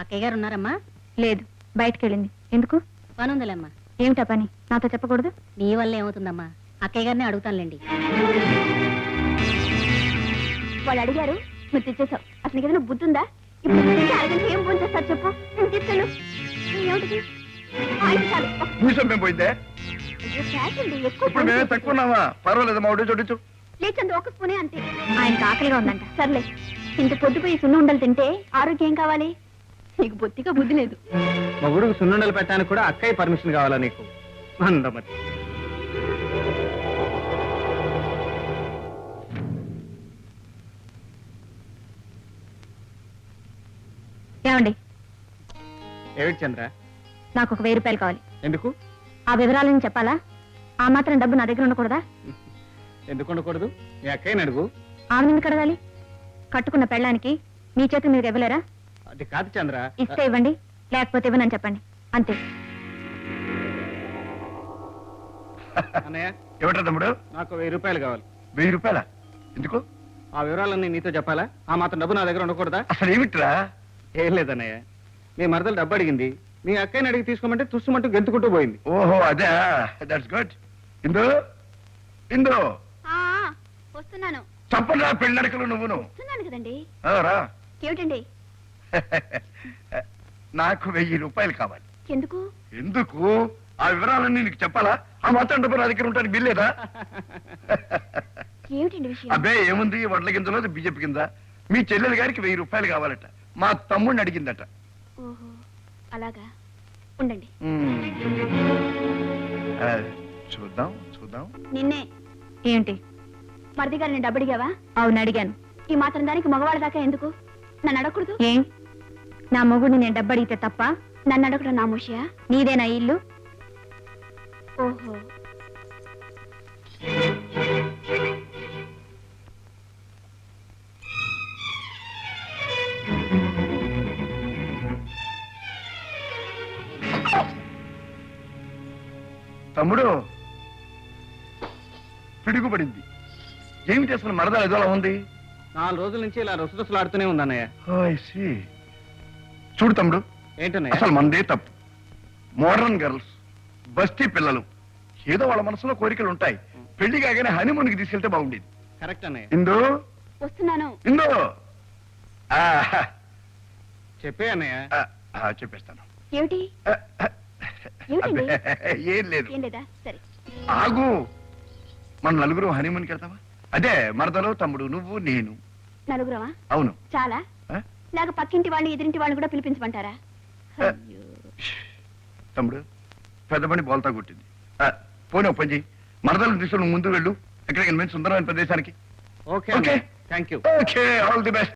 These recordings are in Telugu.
అక్కయ్య గారు ఉన్నారమ్మా? లేదు బయటికి వెళ్ళింది ఎందుకు? పని ఉందిలేమ్మా ఏమిటా పని? నాతో చెప్పకూడదు? నీ వల్ల ఏమవుతుందమ్మా? అక్కయ్య గారిని అడుగుతానులేండి. వాళ్ళు అడిగారు నువ్వు తెచ్చేసావు. అసలు ఏదైనా బుద్ధి ఉందా ఇప్పుడు నువ్వు తెచ్చి అరగంట ఏం ఫోన్ చేస్తారు చెప్పు. నేను తీసుకెళ్ళు ఏమిటిది? ఆయన చాలు. భూషం మేము పోయిందే? అయ్యో, ఫ్యాట్ అండి, ఎక్కువ ఇప్పుడు మేమే తక్కువ ఉన్నావా పర్వాలేదు మా ఒకటి చూడించు లేచంది ఒక స్పూనే అంతే. ఆయనకి ఆకలిగా ఉందంట. సర్లే. ఇంత పొద్దుపోయి సున్న ఉండలు తింటే ఆరోగ్యం ఏం కావాలి? నీకు బొత్తిగా బుద్ధి లేదు. మగుడుకు సున్నుండలు పెట్టడానికి కూడా అక్కయ్య పర్మిషన్ కావాలా నీకు? అందమతి ఏమండి? ఏమిటి చంద్ర? నాకు ఒక వెయ్యి రూపాయలు కావాలి. ఎందుకు? ఆ వివరాలను చెప్పాలా? ఆ మాత్రం డబ్బు నా దగ్గర ఉండకూడదా? ఎందుకు ఉండకూడదు? మీ అక్కయ్యని అడుగు. ఆమెను ఎందుకు అడగాలి? కట్టుకున్న పెళ్ళానికి మీ చేతి మీరు ఇవ్వలేరా అది కాదు చంద్ర. ఇస్తే ఇవ్వండి లేకపోతే ఇవ్వనని చెప్పండి. అంతే. అన్నయ్య. ఏమిటా తమ్ముడు? నాకు వెయ్యి రూపాయలు కావాలి. వెయ్యి రూపాయల? ఎందుకు? ఆ వివరాలన్నీ నీతో చెప్పాలా? ఆ మాత్రం డబ్బు నా దగ్గర ఉండకూడదా? అసలు ఏమిట్రా? ఏం లేదన్నయ్య. మీ మరదలు డబ్బు అడిగింది. మీ అక్కయ్యని అడిగి తీసుకోమంటే తుస్సుమంటూ గెంతుకుంటూ పోయింది. ఓహో అదే. That's good Indu? ఇందు? వస్తున్నాను. చప్పలా పెళ్ళడకలు నువ్వును. వస్తున్నాను కదండి. ఆ, రా. ఏమిటండి? నాకు వెయ్యి రూపాయలు కావాలి. ఎందుకు? ఎందుకు? ఆ వివరాలన్నీ నీకు చెప్పాలా? ఆ మాత్రం డబ్బు నా దగ్గర ఉంటానికి బిల్లేదా ఏమిటండి విషయం? అబ్బే ఏముంది? వడ్ల గింజలో బిజెపి కింద మీ చెల్లెలి గారికి వెయ్యి రూపాయలు కావాలట. మా తమ్ముడిని అడిగిందట. ఓహో అలాగా? ఉండండి. ఆ, చూద్దాం చూద్దాం. నిన్నే. ఏంటి మరిది గారిని డబ్బు అడిగావా? అవును అడిగాను. ఈ మాత్రం దానికి మగవాళ్ళ దాకా ఎందుకు? నన్ను అడగకూడదు? ఏం? నా మొగుడిని నేను డబ్బు అడిగితే తప్ప నన్ను అడగడం నా ముషియా? నీదేనా ఇల్లు? ఓహో. తమ్ముడు పిడుగుపడింది. ఏమి చేస్తున్న మరదలు ఎదోలా ఉంది? నాలుగు రోజుల నుంచి ఇలా రుసరుసలు ఆడుతూనే చూడు తమ్ముడు. ఏంటన్నయ్య? అసలు మనదే తప్పు. మోడర్న్ గర్ల్స్ బస్తీ పిల్లలు ఏదో వాళ్ళ మనసులో కోరికలు ఉంటాయి. పెళ్ళి కాగానే హనీమూన్కి తీసుకెళ్తే బాగుండేది. కరెక్ట్ అన్నయ్య. ఇందు? వస్తున్నాను. ఇందు? ఆ, చెప్పే అన్నయ్య. ఆ, ఆ, చెప్పేస్తాను. ఏమిటి? ఆ, ఆ, ఏమిటండి? అబ్బే, ఏం లేదు. ఏం లేదా? సరే. ఆగు. మన నలుగురు హనీమూన్కి వెళ్తావా? అదే మరదలు తమ్ముడు నువ్వు నేను. నలుగురమా? అవును. చాలా? లేక పక్కింటి వాళ్ళు ఎదిరింటి వాళ్ళు కూడా పిలిపించమంటారా. తమ్ముడు పెద్ద పని బోల్తా కొట్టింది. ఆ, పోనీ ఒక పని చెయ్యి. మరదలు తీసుకుని ముందు వెళ్ళు. ఎక్కడికి మంచి సుందరమైన ప్రదేశానికి? Okay okay. Thank you. Okay all the best.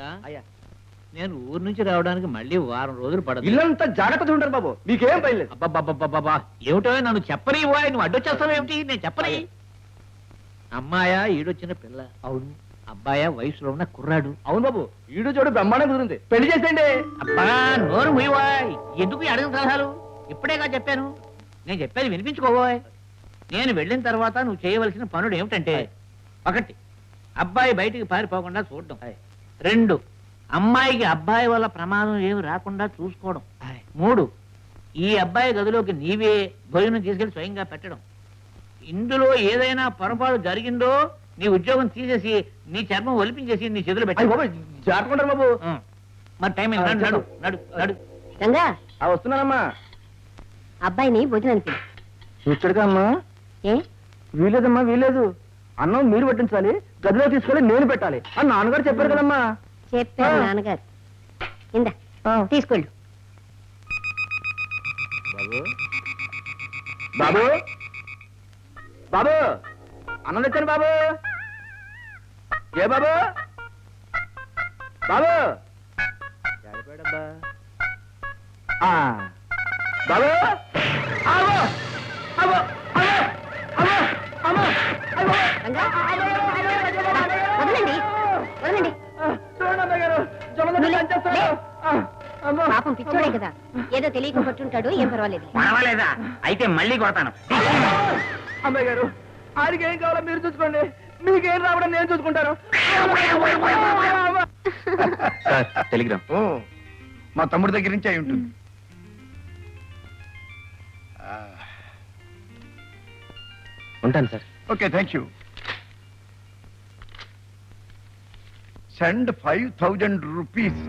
అయ్యా. నేను ఊరు నుంచి రావడానికి మళ్ళీ వారం రోజులు పడదు. ఇల్లంతా జాగ్రత్త ఉంటారు బాబు. మీకేం పైలేదు అబ్బబ్బబ్బబ్బబ్బా ఏమిటో నన్ను చెప్పని నువ్వు అడ్డొచ్చేస్తావేమిటి నేను చెప్పని. అమ్మాయా ఈడొచ్చిన పిల్ల. అవును. అబ్బాయా వయసులో ఉన్న కుర్రాడు. అవును బాబు. ఈడు చూడు బ్రహ్మాండం కుదిరింది. పెళ్ళి చేసేయండి. అబ్బా నోరు ముయ్యవాయ్ ఎందుకు ఈ అడగని సలహాలు ఇప్పుడేగా చెప్పాను. నేను చెప్పేది వినిపించుకోబోయ్ నేను వెళ్ళిన తర్వాత నువ్వు చేయవలసిన పనులు ఏమిటంటే ఒకటి అబ్బాయి బయటికి పారిపోకుండా చూడడం. రెండు అమ్మాయికి అబ్బాయి వల్ల ప్రమాదం ఏమి రాకుండా చూసుకోవడం. మూడు ఈ అబ్బాయి గదిలోకి నీవే భోజనం తీసుకెళ్ళి స్వయంగా పెట్టడం. ఇందులో ఏదైనా పొరపాటు జరిగిందో నీ ఉద్యోగం తీసేసి నీ చర్మం ఒలిపించేసి నీ చేతులు అయ్య పెట్టి బాబు. మరి టైం అయింది. నడు, నడు నడు వస్తున్నానమ్మా. అబ్బాయిని భోజనానికి పిలు. చూచాడుగా అమ్మా. ఏ? వీలేదమ్మా వీలేదు. అన్నం మీరు పట్టించాలి గదిలో తీసుకెళ్ళి నేను పెట్టాలి అని నాన్నగారు చెప్పారు కదమ్మా చెప్పారు. నాన్నగారు ఇందా. తీసుకెళ్ళు బాబు బాబు బాబు అన్నం తెచ్చాను బాబు ఏ బాబు బాబు. బాబు ఆగో! ఆగో! ఆగో! ఆగో! ఆగో! ఆగో! అమ్మో. పాపం పిచ్చోడే కదా. ఏదో తెలియక పట్టుంటాడు ఏం పర్వాలేదు. పర్వాలేదా? అయితే మళ్ళీ కొడతాను. అమ్మాయి గారు ఆడికి ఏం కావాలో మీరు చూసుకోండి. మీకేం రావడం నేను చూసుకుంటాను. టెలిగ్రామ్. ఓ మా తమ్ముడి దగ్గర నుంచి అయి ఉంటుంది. ఉంటాను sir. Okay thank you. Send five thousand rupees.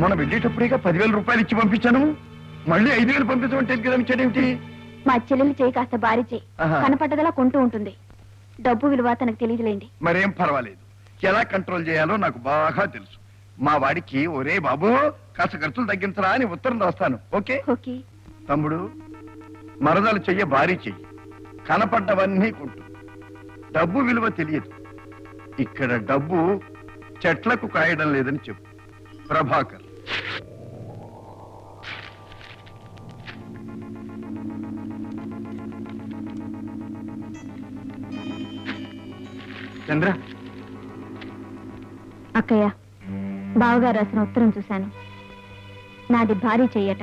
మొన్న వెళ్ళేటప్పుడేగా పదివేల రూపాయలు ఇచ్చి పంపించాను. మళ్ళీ ఐదు వేలు పంపించమని టెలిగ్రామ్ ఇచ్చాడేమిటి మా చెల్లెలు చేయి కాస్త భారీ చేయి ఆహా. కనపడ్డదలా కొంటూ ఉంటుంది. డబ్బు విలువ తనకు తెలియదులేండి. మరేం పర్వాలేదు. ఎలా కంట్రోల్ చేయాలో నాకు బాగా తెలుసు. మా వాడికి ఒరే బాబు కాస్త ఖర్చులు తగ్గించరా అని ఉత్తరం రాస్తాను. ఓకే? ఓకే. తమ్ముడు మరదలు చెయ్య భారీ చెయ్యి. కనపడ్డవన్నీ కొంటు. డబ్బు విలువ తెలియదు. ఇక్కడ డబ్బు చెట్లకు కాయడం లేదని చెప్పు. ప్రభాకర్. చంద్ర. అక్కయ్య బావగారు రాసిన ఉత్తరం చూశాను. నాది భారీ చెయ్యట.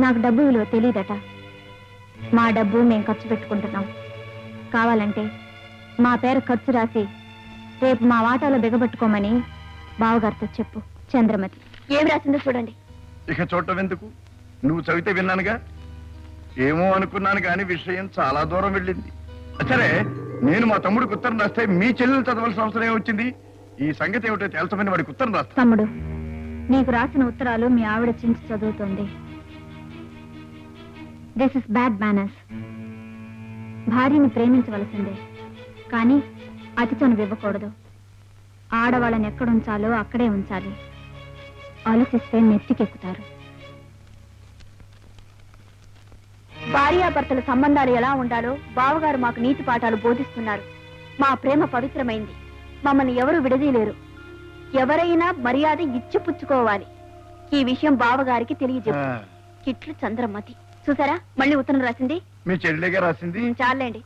నాకు డబ్బు విలువ తెలియదట మా డబ్బు మేం ఖర్చు పెట్టుకుంటున్నాం. కావాలంటే మా పేరు ఖర్చు రాసి రేపు మా వాటాలో బిగబెట్టుకోమని బావగారితో చెప్పు చంద్రమతి. ఏం రాసిందో చూడండి. ఇక చూడటం ఎందుకు? నువ్వు చదివితే విన్నానుగా? ఏమో అనుకున్నాను కానీ విషయం చాలా దూరం వెళ్ళింది. సరే నేను మా తమ్ముడికి ఉత్తరం రాస్తే మీ చెల్లెలు చదవాల్సిన అవసరం ఏమొచ్చింది? ఈ సంగతి ఏమిటో తేల్చమని వాడికి ఉత్తరం రాస్తా. తమ్ముడు నీకు రాసిన ఉత్తరాలు మీ ఆవిడ చించి చదువుతోంది. దిస్ ఇస్ బ్యాడ్ మేనర్స్ భార్యని ప్రేమించవలసిందే. కానీ అతి ఇవ్వకూడదు ఆడవాళ్ళని ఎక్కడుంచాలో అక్కడే ఉంచాలి. ఆలోచిస్తే నెత్తికెక్కుతారు. భార్యాభర్తల సంబంధాలు ఎలా ఉండాలో బావగారు మాకు నీతి పాఠాలు బోధిస్తున్నారు. మా ప్రేమ పవిత్రమైంది. మమ్మల్ని ఎవరు విడదీయలేరు. ఎవరైనా మర్యాద ఇచ్చిపుచ్చుకోవాలి ఈ విషయం బావగారికి తెలియజెప్పు. కిట్లు చంద్రమతి చూసారా? మళ్ళీ ఉత్తరం రాసింది? మీ చెల్లెగా రాసింది? చాలండి